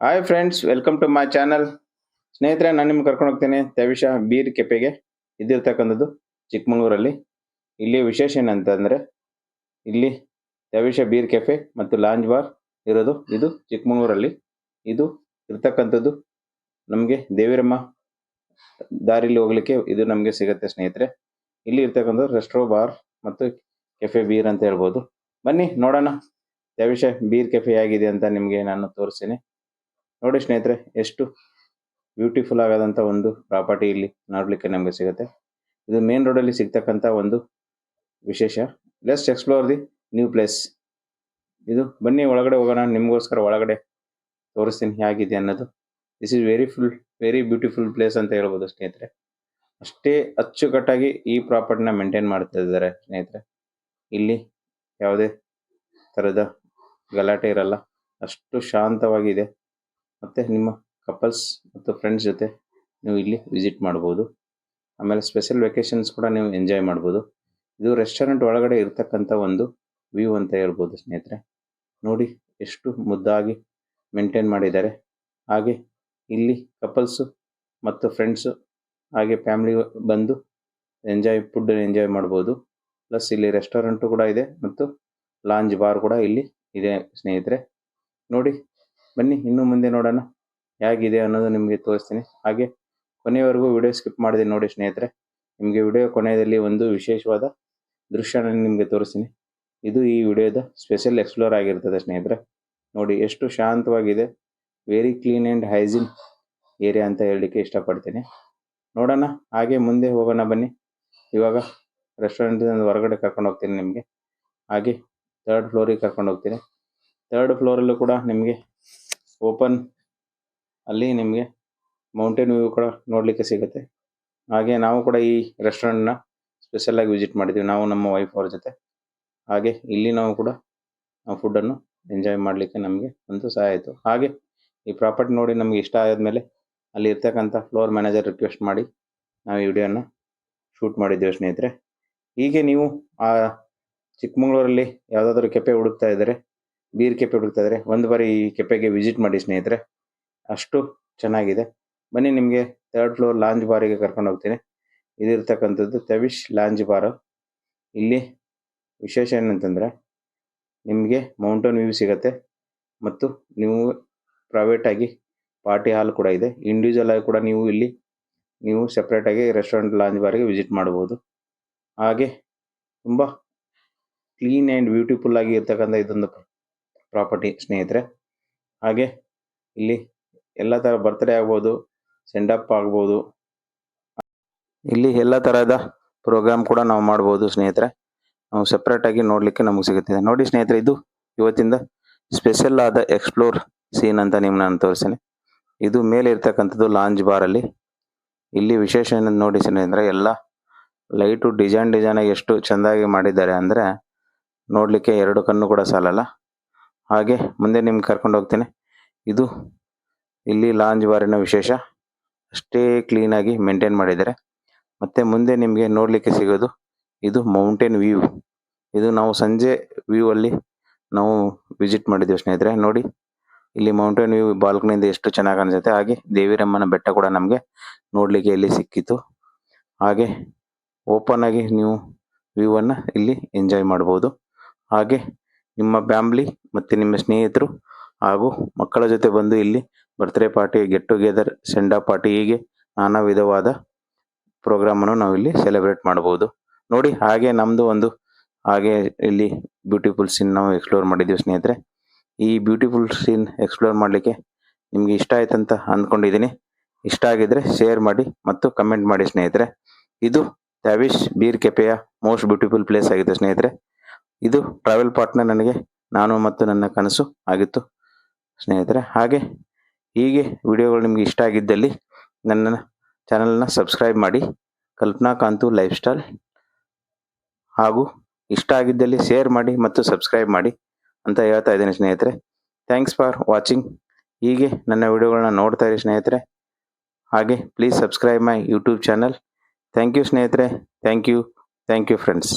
Hi friends welcome to my channel ಸ್ನೇಹಿತರೆ, ನಾನು ನಿಮ್ಗೆ ಕರ್ಕೊಂಡು ಹೋಗ್ತೇನೆ ತವಿಷ ಬೀರ್ ಕೆಫೆಗೆ. ಇದ್ದಿರ್ತಕ್ಕಂಥದ್ದು ಚಿಕ್ಕಮಗಳೂರಲ್ಲಿ. ಇಲ್ಲಿ ವಿಶೇಷ ಏನಂತಂದರೆ, ಇಲ್ಲಿ ತವಿಷ ಬೀರ್ ಕೆಫೆ ಮತ್ತು ಲಾಂಜ್ ಬಾರ್ ಇರೋದು. ಇದು ಚಿಕ್ಕಮಗಳೂರಲ್ಲಿ. ಇದು ಇರ್ತಕ್ಕಂಥದ್ದು ನಮಗೆ ದೇವಿರಮ್ಮ ದಾರಿಲಿ ಹೋಗ್ಲಿಕ್ಕೆ ಇದು ನಮಗೆ ಸಿಗುತ್ತೆ ಸ್ನೇಹಿತರೆ. ಇಲ್ಲಿ ಇರ್ತಕ್ಕಂಥದ್ದು ರೆಸ್ಟ್ರೋ ಬಾರ್ ಮತ್ತು ಕೆಫೆ ಬೀರ್ ಅಂತ ಹೇಳ್ಬೋದು. ಬನ್ನಿ, ನೋಡೋಣ. ತವಿಷ ಬೀರ್ ಕೆಫೆ ಆಗಿದೆ ಅಂತ ನಿಮಗೆ ನಾನು ತೋರಿಸ್ತೀನಿ. ನೋಡಿ ಸ್ನೇಹಿತರೆ, ಎಷ್ಟು ಬ್ಯೂಟಿಫುಲ್ ಆಗದಂತ ಒಂದು ಪ್ರಾಪರ್ಟಿ ಇಲ್ಲಿ ನೋಡಲಿಕ್ಕೆ ನಮಗೆ ಸಿಗುತ್ತೆ. ಇದು ಮೇನ್ ರೋಡಲ್ಲಿ ಸಿಗ್ತಕ್ಕಂಥ ಒಂದು ವಿಶೇಷ. ಲೆಸ್ಟ್ ಎಕ್ಸ್ಪ್ಲೋರ್ ದಿ ನ್ಯೂ ಪ್ಲೇಸ್ ಇದು ಬನ್ನಿ, ಒಳಗಡೆ ಹೋಗೋಣ, ನಿಮಗೋಸ್ಕರ ಒಳಗಡೆ ತೋರಿಸ್ತೀನಿ ಹೇಗಿದೆ ಅನ್ನೋದು. This is very full very beautiful place ಅಂತ ಹೇಳ್ಬೋದು ಸ್ನೇಹಿತರೆ. ಅಷ್ಟೇ ಅಚ್ಚುಕಟ್ಟಾಗಿ ಈ ಪ್ರಾಪರ್ಟಿನ ಮೇಂಟೈನ್ ಮಾಡ್ತಾ ಇದ್ದಾರೆ ಸ್ನೇಹಿತರೆ. ಇಲ್ಲಿ ಯಾವುದೇ ಥರದ ಗಲಾಟೆ ಇರಲ್ಲ. ಅಷ್ಟು ಶಾಂತವಾಗಿದೆ. ಮತ್ತು ನಿಮ್ಮ ಕಪಲ್ಸ್ ಮತ್ತು ಫ್ರೆಂಡ್ಸ್ ಜೊತೆ ನೀವು ಇಲ್ಲಿ ವಿಸಿಟ್ ಮಾಡ್ಬೋದು. ಆಮೇಲೆ ಸ್ಪೆಷಲ್ ವೆಕೇಶನ್ಸ್ ಕೂಡ ನೀವು ಎಂಜಾಯ್ ಮಾಡ್ಬೋದು. ಇದು ರೆಸ್ಟೋರೆಂಟ್ ಒಳಗಡೆ ಇರ್ತಕ್ಕಂಥ ಒಂದು ವ್ಯೂ ಅಂತ ಹೇಳ್ಬೋದು ಸ್ನೇಹಿತರೆ. ನೋಡಿ ಎಷ್ಟು ಮುದ್ದಾಗಿ ಮೇಂಟೈನ್ ಮಾಡಿದ್ದಾರೆ. ಹಾಗೆ ಇಲ್ಲಿ ಕಪಲ್ಸು ಮತ್ತು ಫ್ರೆಂಡ್ಸು ಹಾಗೆ ಫ್ಯಾಮ್ಲಿ ಬಂದು ಎಂಜಾಯ್ ಫುಡ್ ಎಂಜಾಯ್ ಮಾಡ್ಬೋದು. ಪ್ಲಸ್ ಇಲ್ಲಿ ರೆಸ್ಟೋರೆಂಟು ಕೂಡ ಇದೆ ಮತ್ತು ಲಾಂಜ್ ಬಾರ್ ಕೂಡ ಇಲ್ಲಿ ಇದೆ ಸ್ನೇಹಿತರೆ. ನೋಡಿ ಬನ್ನಿ, ಇನ್ನು ಮುಂದೆ ನೋಡೋಣ ಹೇಗಿದೆ ಅನ್ನೋದು ನಿಮಗೆ ತೋರಿಸ್ತೀನಿ. ಹಾಗೆ ಕೊನೆಯವರೆಗೂ ವಿಡಿಯೋ ಸ್ಕಿಪ್ ಮಾಡಿದೆ ನೋಡಿ ಸ್ನೇಹಿತರೆ, ನಿಮಗೆ ವಿಡಿಯೋ ಕೊನೆಯಲ್ಲಿ ಒಂದು ವಿಶೇಷವಾದ ದೃಶ್ಯನ ನಿಮಗೆ ತೋರಿಸ್ತೀನಿ. ಇದು ಈ ವಿಡಿಯೋದ ಸ್ಪೆಷಲ್ ಎಕ್ಸ್ಪ್ಲೋರ್ ಆಗಿರ್ತದೆ ಸ್ನೇಹಿತರೆ. ನೋಡಿ, ಎಷ್ಟು ಶಾಂತವಾಗಿದೆ very clean and hygiene area ಅಂತ ಹೇಳಲಿಕ್ಕೆ ಇಷ್ಟಪಡ್ತೀನಿ. ನೋಡೋಣ, ಹಾಗೆ ಮುಂದೆ ಹೋಗೋಣ ಬನ್ನಿ. ಇವಾಗ ರೆಸ್ಟೋರೆಂಟಿಂದ ಹೊರಗಡೆ ಕರ್ಕೊಂಡು ಹೋಗ್ತೀನಿ ನಿಮಗೆ. ಹಾಗೆ ಥರ್ಡ್ ಫ್ಲೋರಿಗೆ ಕರ್ಕೊಂಡು ಹೋಗ್ತೀನಿ. ಥರ್ಡ್ ಫ್ಲೋರಲ್ಲೂ ಕೂಡ ನಿಮಗೆ ಓಪನ್ ಅಲ್ಲಿ ನಿಮಗೆ ಮೌಂಟೇನ್ ವ್ಯೂ ಕೂಡ ನೋಡಲಿಕ್ಕೆ ಸಿಗುತ್ತೆ. ಹಾಗೆ ನಾವು ಕೂಡ ಈ ರೆಸ್ಟೋರೆಂಟ್ನ ಸ್ಪೆಷಲ್ ಆಗಿ ವಿಸಿಟ್ ಮಾಡಿದ್ದೀವಿ ನಾವು ನಮ್ಮ ವೈಫ್ ಅವ್ರ ಜೊತೆ. ಹಾಗೆ ಇಲ್ಲಿ ನಾವು ಕೂಡ ನಾವು ಫುಡ್ಡನ್ನು ಎಂಜಾಯ್ ಮಾಡಲಿಕ್ಕೆ ನಮಗೆ ಒಂದು ಸಹಾಯ ಆಯಿತು. ಹಾಗೆ ಈ ಪ್ರಾಪರ್ಟಿ ನೋಡಿ ನಮಗೆ ಇಷ್ಟ ಆದಮೇಲೆ ಅಲ್ಲಿ ಇರ್ತಕ್ಕಂಥ ಫ್ಲೋರ್ ಮ್ಯಾನೇಜರ್ ರಿಕ್ವೆಸ್ಟ್ ಮಾಡಿ ನಾವು ಈ ವಿಡಿಯೋನ ಶೂಟ್ ಮಾಡಿದ್ದೇವೆ ಸ್ನೇಹಿತರೆ. ಹೀಗೆ ನೀವು ಆ ಚಿಕ್ಕಮಗಳೂರಲ್ಲಿ ಯಾವುದಾದ್ರೂ ಕೆಪೆ ಹುಡುಕ್ತಾ ಇದ್ದರೆ ಬೀರ್ ಕೆಪೆ ಹುಡುಕ್ತಾ ಇದ್ರೆ ಒಂದು ಬಾರಿ ಈ ಕೆಪೆಗೆ ವಿಸಿಟ್ ಮಾಡಿ ಸ್ನೇಹಿತರೆ. ಅಷ್ಟು ಚೆನ್ನಾಗಿದೆ. ಬನ್ನಿ ನಿಮಗೆ ಥರ್ಡ್ ಫ್ಲೋರ್ ಲಾಂಜ್ ಬಾರಿಗೆ ಕರ್ಕೊಂಡು ಹೋಗ್ತೀನಿ. ಇದಿರ್ತಕ್ಕಂಥದ್ದು ತವಿಶ್ ಲಾಂಜ್ ಬಾರು ಇಲ್ಲಿ ವಿಶೇಷ ಏನಂತಂದರೆ, ನಿಮಗೆ ಮೌಂಟೇನ್ ವ್ಯೂ ಸಿಗುತ್ತೆ ಮತ್ತು ನೀವು ಪ್ರೈವೇಟ್ ಆಗಿ ಪಾರ್ಟಿ ಹಾಲ್ ಕೂಡ ಇದೆ. ಇಂಡಿವಿಜುವಲ್ ಆಗಿ ಕೂಡ ನೀವು ಇಲ್ಲಿ, ನೀವು ಸಪ್ರೇಟಾಗಿ ರೆಸ್ಟೋರೆಂಟ್ ಲಾಂಜ್ ಬಾರಿಗೆ ವಿಸಿಟ್ ಮಾಡಬಹುದು. ಹಾಗೆ ತುಂಬ ಕ್ಲೀನ್ ಆ್ಯಂಡ್ ಬ್ಯೂಟಿಫುಲ್ ಆಗಿ ಇರ್ತಕ್ಕಂಥ ಇದೊಂದು ಪ್ರಾಪರ್ಟಿ ಸ್ನೇಹಿತರೆ. ಹಾಗೆ ಇಲ್ಲಿ ಎಲ್ಲ ಥರ ಬರ್ತ್ಡೇ ಆಗ್ಬೋದು ಸೆಂಡ್ ಅಪ್ ಆಗ್ಬೋದು. ಇಲ್ಲಿ ಎಲ್ಲ ಥರದ ಪ್ರೋಗ್ರಾಮ್ ಕೂಡ ನಾವು ಮಾಡ್ಬೋದು ಸ್ನೇಹಿತರೆ. ನಾವು ಸಪ್ರೇಟಾಗಿ ನೋಡಲಿಕ್ಕೆ ನಮಗೆ ಸಿಗುತ್ತೆ ನೋಡಿ ಸ್ನೇಹಿತರೆ, ಇದು ಇವತ್ತಿಂದ ಸ್ಪೆಷಲ್ ಆದ ಎಕ್ಸ್ಪ್ಲೋರ್ ಸೀನ್ ಅಂತ ನಿಮ್ಗೆ ನಾನು ತೋರಿಸ್ತೀನಿ. ಇದು ಮೇಲೆ ಇರ್ತಕ್ಕಂಥದ್ದು ಲಾಂಜ್ ಬಾರಲ್ಲಿ ಇಲ್ಲಿ ವಿಶೇಷ ಏನಂತ ನೋಡಿ ಸ್ನೇಹಿತರೆ, ಎಲ್ಲ ಲೈಟು ಡಿಸೈನ್ ಡಿಸೈನಾಗಿ ಎಷ್ಟು ಚೆಂದಾಗಿ ಮಾಡಿದ್ದಾರೆ ಅಂದರೆ ನೋಡಲಿಕ್ಕೆ ಎರಡು ಕಣ್ಣು ಕೂಡ ಸಾಲಲ್ಲ. ಹಾಗೆ ಮುಂದೆ ನಿಮ್ಗೆ ಕರ್ಕೊಂಡು ಹೋಗ್ತೇನೆ. ಇದು ಇಲ್ಲಿ ಲಾಂಜ್ ಬಾರಿನ ವಿಶೇಷ. ಅಷ್ಟೇ ಕ್ಲೀನಾಗಿ ಮೇಂಟೈನ್ ಮಾಡಿದ್ದಾರೆ. ಮತ್ತು ಮುಂದೆ ನಿಮಗೆ ನೋಡಲಿಕ್ಕೆ ಸಿಗೋದು ಇದು ಮೌಂಟೇನ್ ವ್ಯೂ ಇದು ನಾವು ಸಂಜೆ ವ್ಯೂ ಅಲ್ಲಿ ನಾವು ವಿಸಿಟ್ ಮಾಡಿದ್ದೀವಿ ಸ್ನೇಹಿತರೆ. ನೋಡಿ, ಇಲ್ಲಿ ಮೌಂಟೇನ್ ವ್ಯೂ ಬಾಲ್ಕನಿಯಿಂದ ಎಷ್ಟು ಚೆನ್ನಾಗಿ ಅನಿಸುತ್ತೆ ಹಾಗೆ ದೇವಿರಮ್ಮನ ಬೆಟ್ಟ ಕೂಡ ನಮಗೆ ನೋಡಲಿಕ್ಕೆ ಇಲ್ಲಿ ಸಿಕ್ಕಿತ್ತು ಹಾಗೆ ಓಪನ್ ಆಗಿ ನೀವು ವ್ಯೂ ಅನ್ನು ಇಲ್ಲಿ ಎಂಜಾಯ್ ಮಾಡ್ಬೋದು. ಹಾಗೆ ನಿಮ್ಮ ಫ್ಯಾಮ್ಲಿ ಮತ್ತು ನಿಮ್ಮ ಸ್ನೇಹಿತರು ಹಾಗೂ ಮಕ್ಕಳ ಜೊತೆ ಬಂದು ಇಲ್ಲಿ birthday party get together send party ಹೀಗೆ ನಾನಾ ವಿಧವಾದ ಪ್ರೋಗ್ರಾಮನ್ನು ನಾವು ಇಲ್ಲಿ ಸೆಲೆಬ್ರೇಟ್ ಮಾಡ್ಬೋದು ನೋಡಿ, ಹಾಗೆ ನಮ್ಮದು ಒಂದು ಹಾಗೆ ಇಲ್ಲಿ ಬ್ಯೂಟಿಫುಲ್ ಸೀನ್ ನಾವು ಎಕ್ಸ್ಪ್ಲೋರ್ ಮಾಡಿದ್ದೀವಿ ಸ್ನೇಹಿತರೆ. ಈ ಬ್ಯೂಟಿಫುಲ್ ಸೀನ್ ಎಕ್ಸ್ಪ್ಲೋರ್ ಮಾಡಲಿಕ್ಕೆ ನಿಮಗೆ ಇಷ್ಟ ಆಯ್ತಂತ ಅಂದ್ಕೊಂಡಿದ್ದೀನಿ. ಇಷ್ಟ ಆಗಿದ್ರೆ ಶೇರ್ ಮಾಡಿ ಮತ್ತು ಕಮೆಂಟ್ ಮಾಡಿ ಸ್ನೇಹಿತರೆ. ಇದು ದ್ಯಾವಿಶ್ ಬೀರ್ ಕೆಪೆಯ ಮೋಸ್ಟ್ ಬ್ಯೂಟಿಫುಲ್ ಪ್ಲೇಸ್ ಆಗಿದೆ ಸ್ನೇಹಿತರೆ. ಇದು ಟ್ರಾವೆಲ್ ಪಾರ್ಟ್ನರ್ ನನಗೆ, ನಾನು ಮತ್ತು ನನ್ನ ಕನಸು ಆಗಿತ್ತು. ಸ್ನೇಹಿತರೆ, ಹಾಗೆ ಹೀಗೆ ವಿಡಿಯೋಗಳು ನಿಮಗೆ ಇಷ್ಟ ಆಗಿದ್ದಲ್ಲಿ ನನ್ನ ಚಾನಲ್ನ ಸಬ್ಸ್ಕ್ರೈಬ್ ಮಾಡಿ. ಕಲ್ಪನಾ ಕಾಂತು ಲೈಫ್ ಸ್ಟೈಲ್ ಹಾಗೂ ಇಷ್ಟ ಆಗಿದ್ದಲ್ಲಿ ಶೇರ್ ಮಾಡಿ ಮತ್ತು ಸಬ್ಸ್ಕ್ರೈಬ್ ಮಾಡಿ ಅಂತ ಹೇಳ್ತಾ ಇದ್ದೀನಿ ಸ್ನೇಹಿತರೆ. ಥ್ಯಾಂಕ್ಸ್ ಫಾರ್ ವಾಚಿಂಗ್ ಹೀಗೆ ನನ್ನ ವಿಡಿಯೋಗಳನ್ನ ನೋಡ್ತಾ ಇರಿ ಸ್ನೇಹಿತರೆ. ಹಾಗೆ please subscribe my YouTube channel thank you ಸ್ನೇಹಿತರೆ. Thank you thank you friends